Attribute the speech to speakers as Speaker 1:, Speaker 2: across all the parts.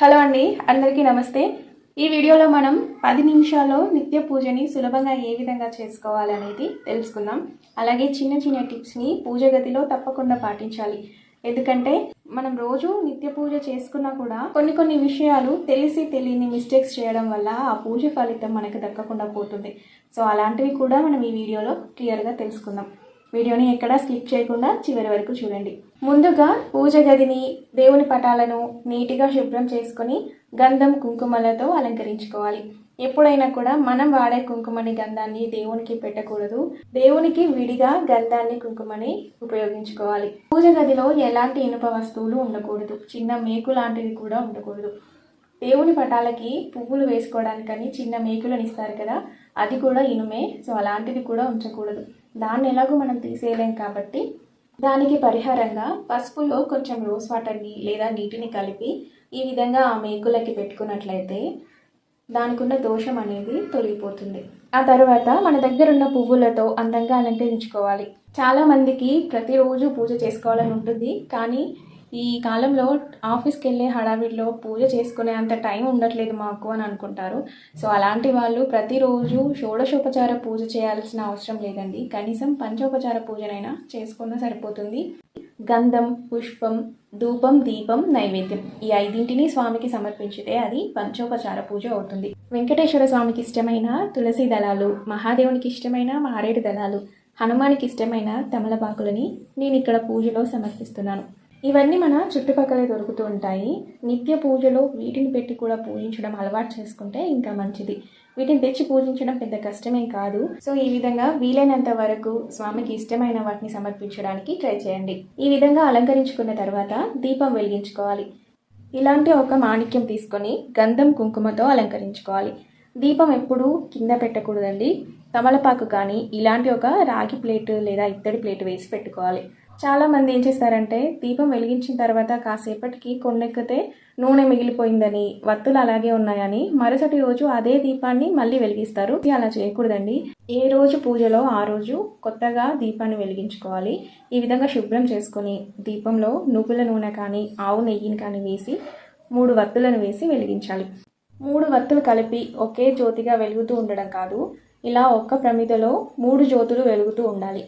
Speaker 1: Hello అండి అందరికీ నమస్తే. ఈ వీడియోలో మనం పది నిమిషాల్లో నిత్య పూజని సులభంగా ఏ విధంగా చేసుకోవాలనేది తెలుసుకుందాం. అలాగే చిన్న చిన్న టిప్స్ని పూజ గదిలో తప్పకుండా పాటించాలి. ఎందుకంటే మనం రోజు నిత్య పూజ చేసుకున్నా కూడా కొన్ని కొన్ని విషయాలు తెలిసి తెలియని మిస్టేక్స్ చేయడం వల్ల ఆ పూజ ఫలితం మనకు దక్కకుండా పోతుంది. సో అలాంటివి కూడా మనం ఈ వీడియోలో క్లియర్గా తెలుసుకుందాం. వీడియోని ఎక్కడా స్కిప్ చేయకుండా చివరి వరకు చూడండి. ముందుగా పూజ గదిని దేవుని పటాలను నీటిగా శుభ్రం చేసుకొని గంధం కుంకుమలతో అలంకరించుకోవాలి. ఎప్పుడైనా కూడా మనం వాడే కుంకుమని గంధాన్ని దేవునికి పెట్టకూడదు. దేవునికి విడిగా గంధాన్ని కుంకుమని ఉపయోగించుకోవాలి. పూజ గదిలో ఎలాంటి ఇనుప వస్తువులు ఉండకూడదు. చిన్న మేకు లాంటివి కూడా ఉండకూడదు. దేవుని పటాలకి పువ్వులు వేసుకోవడానికని చిన్న మేకులను ఇస్తారు కదా అది కూడా ఇనుమే. సో అలాంటిది కూడా ఉంచకూడదు. దాన్ని ఎలాగో మనం తీసేయలేం కాబట్టి దానికి పరిహారంగా పసుపులో కొంచెం రోజ్ వాటర్ని లేదా నీటిని కలిపి ఈ విధంగా ఆ మేకులకి పెట్టుకున్నట్లయితే దానికి ఉన్న దోషం అనేది తొలగిపోతుంది. ఆ తర్వాత మన దగ్గర ఉన్న పువ్వులతో అందంగా అలంకరించుకోవాలి. చాలా మందికి ప్రతిరోజు పూజ చేసుకోవాలని ఉంటుంది కానీ ఈ కాలంలో ఆఫీస్కి వెళ్ళే హడావిడిలో పూజ చేసుకునే అంత టైం ఉండట్లేదు మాకు అని అనుకుంటారు. సో అలాంటి వాళ్ళు ప్రతిరోజు షోడశోపచార పూజ చేయాల్సిన అవసరం లేదండి. కనీసం పంచోపచార పూజనైనా చేసుకున్న సరిపోతుంది. గంధం పుష్పం ధూపం దీపం నైవేద్యం ఈ ఐదింటిని స్వామికి సమర్పించితే అది పంచోపచార పూజ అవుతుంది. వెంకటేశ్వర స్వామికి ఇష్టమైన తులసి దళాలు మహాదేవునికి ఇష్టమైన మారేడు దళాలు హనుమానికి ఇష్టమైన తమలపాకులని నేను ఇక్కడ పూజలో సమర్పిస్తున్నాను. ఇవన్నీ మన చుట్టుపక్కల దొరుకుతూ ఉంటాయి. నిత్య పూజలో వీటిని పెట్టి కూడా పూజించడం అలవాటు చేసుకుంటే ఇంకా మంచిది. వీటిని తెచ్చి పూజించడం పెద్ద కష్టమేం కాదు. సో ఈ విధంగా వీలైనంత వరకు స్వామికి ఇష్టమైన వాటిని సమర్పించడానికి ట్రై చేయండి. ఈ విధంగా అలంకరించుకున్న తర్వాత దీపం వెలిగించుకోవాలి. ఇలాంటి ఒక మాణిక్యం తీసుకొని గంధం కుంకుమతో అలంకరించుకోవాలి. దీపం ఎప్పుడూ కింద పెట్టకూడదండి. తమలపాకు కానీ ఇలాంటి ఒక రాగి ప్లేట్ లేదా ఇత్తడి ప్లేట్ వేసి పెట్టుకోవాలి. చాలా మంది ఏం చేస్తారంటే దీపం వెలిగించిన తర్వాత కాసేపటికి కొండెక్కితే నూనె మిగిలిపోయిందని వత్తులు అలాగే ఉన్నాయని మరుసటి రోజు అదే దీపాన్ని మళ్ళీ వెలిగిస్తారు. ఇది అలా చేయకూడదండి. ఏ రోజు పూజలో ఆ రోజు కొత్తగా దీపాన్ని వెలిగించుకోవాలి. ఈ విధంగా శుభ్రం చేసుకొని దీపంలో నువ్వుల నూనె కానీ ఆవు నెయ్యిని కానీ వేసి మూడు వత్తులను వేసి వెలిగించాలి. మూడు వత్తులు కలిపి ఒకే జ్యోతిగా వెలుగుతూ ఉండడం కాదు ఇలా ఒక్క ప్రమిదలో మూడు జ్యోతులు వెలుగుతూ ఉండాలి.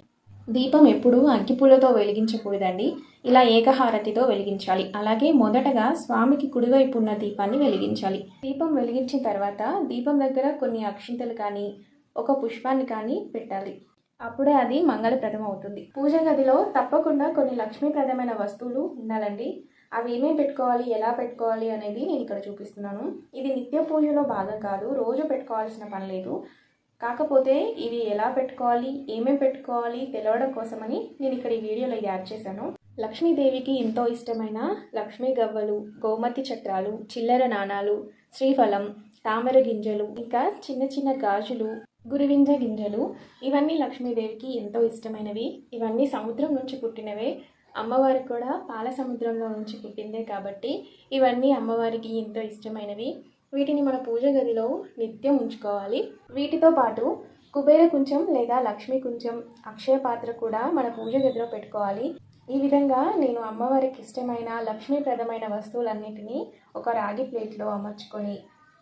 Speaker 1: దీపం ఎప్పుడూ అగ్గిపూలతో వెలిగించకూడదండి. ఇలా ఏకహారతితో వెలిగించాలి. అలాగే మొదటగా స్వామికి కుడివైపు ఉన్న దీపాన్ని వెలిగించాలి. దీపం వెలిగించిన తర్వాత దీపం దగ్గర కొన్ని అక్షింతలు కానీ ఒక పుష్పాన్ని కానీ పెట్టాలి. అప్పుడే అది మంగళప్రదం అవుతుంది. పూజ గదిలో తప్పకుండా కొన్ని లక్ష్మీప్రదమైన వస్తువులు ఉండాలండి. అవి ఏమేమి పెట్టుకోవాలి ఎలా పెట్టుకోవాలి అనేది నేను ఇక్కడ చూపిస్తున్నాను. ఇది నిత్య పూజలో భాగం కాదు. రోజు పెట్టుకోవాల్సిన పని లేదు. కాకపోతే ఇవి ఎలా పెట్టుకోవాలి ఏమేమి పెట్టుకోవాలి తెలవడం కోసమని నేను ఇక్కడ ఈ వీడియోలో యాడ్ చేశాను. లక్ష్మీదేవికి ఎంతో ఇష్టమైన లక్ష్మీ గవ్వలు గోమతి చక్రాలు చిల్లర నాణాలు శ్రీఫలం తామర గింజలు ఇంకా చిన్న చిన్న గాజులు గురువింజ గింజలు ఇవన్నీ లక్ష్మీదేవికి ఎంతో ఇష్టమైనవి. ఇవన్నీ సముద్రం నుంచి పుట్టినవే. అమ్మవారికి కూడా పాల సముద్రంలో నుంచి పుట్టిందే కాబట్టి ఇవన్నీ అమ్మవారికి ఎంతో ఇష్టమైనవి. వీటిని మన పూజ గదిలో నిత్యం ఉంచుకోవాలి. వీటితో పాటు కుబేర కుంచం లేదా లక్ష్మీ కుంచం అక్షయ పాత్ర కూడా మన పూజ గదిలో పెట్టుకోవాలి. ఈ విధంగా నేను అమ్మవారికి ఇష్టమైన లక్ష్మీప్రదమైన వస్తువులన్నిటినీ ఒక రాగి ప్లేట్లో అమర్చుకొని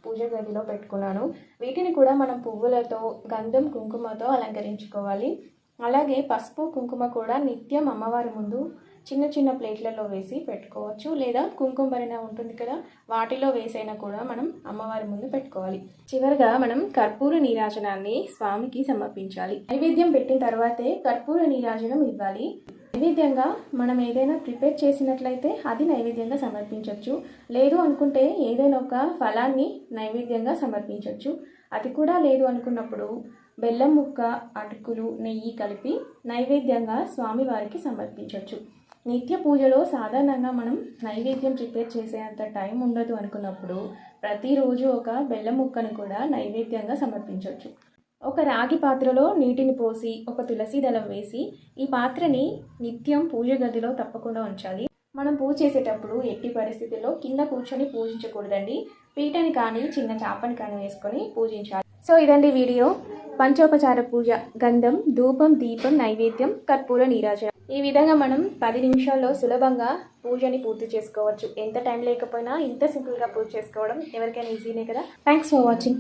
Speaker 1: పూజ గదిలో పెట్టుకున్నాను. వీటిని కూడా మనం పువ్వులతో గంధం కుంకుమతో అలంకరించుకోవాలి. అలాగే పసుపు కుంకుమ కూడా నిత్యం అమ్మవారి ముందు చిన్న చిన్న ప్లేట్లలో వేసి పెట్టుకోవచ్చు. లేదా కుంకుమ భరణ ఉంటుంది కదా వాటిలో వేసైనా కూడా మనం అమ్మవారి ముందు పెట్టుకోవాలి. చివరిగా మనం కర్పూర నీరాజనాన్ని స్వామికి సమర్పించాలి. నైవేద్యం పెట్టిన తర్వాతే కర్పూర నీరాజనం ఇవ్వాలి. నైవేద్యంగా మనం ఏదైనా ప్రిపేర్ చేసినట్లయితే అది నైవేద్యంగా సమర్పించవచ్చు లేదు అనుకుంటే ఏదైనా ఒక ఫలాన్ని నైవేద్యంగా సమర్పించవచ్చు అది కూడా లేదు అనుకున్నప్పుడు బెల్లం ముక్క అటుకులు నెయ్యి కలిపి నైవేద్యంగా స్వామివారికి సమర్పించవచ్చు నిత్య పూజలో సాధారణంగా మనం నైవేద్యం ప్రిపేర్ చేసేంత టైం ఉండదు అనుకున్నప్పుడు ప్రతిరోజు ఒక బెల్లం ముక్కను కూడా నైవేద్యంగా సమర్పించవచ్చు. ఒక రాగి పాత్రలో నీటిని పోసి ఒక తులసి దళం వేసి ఈ పాత్రని నిత్యం పూజ గదిలో తప్పకుండా ఉంచాలి. మనం పూజ చేసేటప్పుడు ఎట్టి పరిస్థితుల్లో కింద కూర్చొని పూజించకూడదండి. పీటని కానీ చిన్న చాపని కానీ వేసుకొని పూజించాలి. సో ఇదండి వీడియో. పంచోపచార పూజ గంధం ధూపం దీపం నైవేద్యం కర్పూర నీరాజనం. ఈ విధంగా మనం పది నిమిషాల్లో సులభంగా పూజని పూర్తి చేసుకోవచ్చు. ఎంత టైం లేకపోయినా ఇంత సింపుల్గా పూజ చేసుకోవడం ఎవరికైనా ఈజీనే కదా. Thanks for watching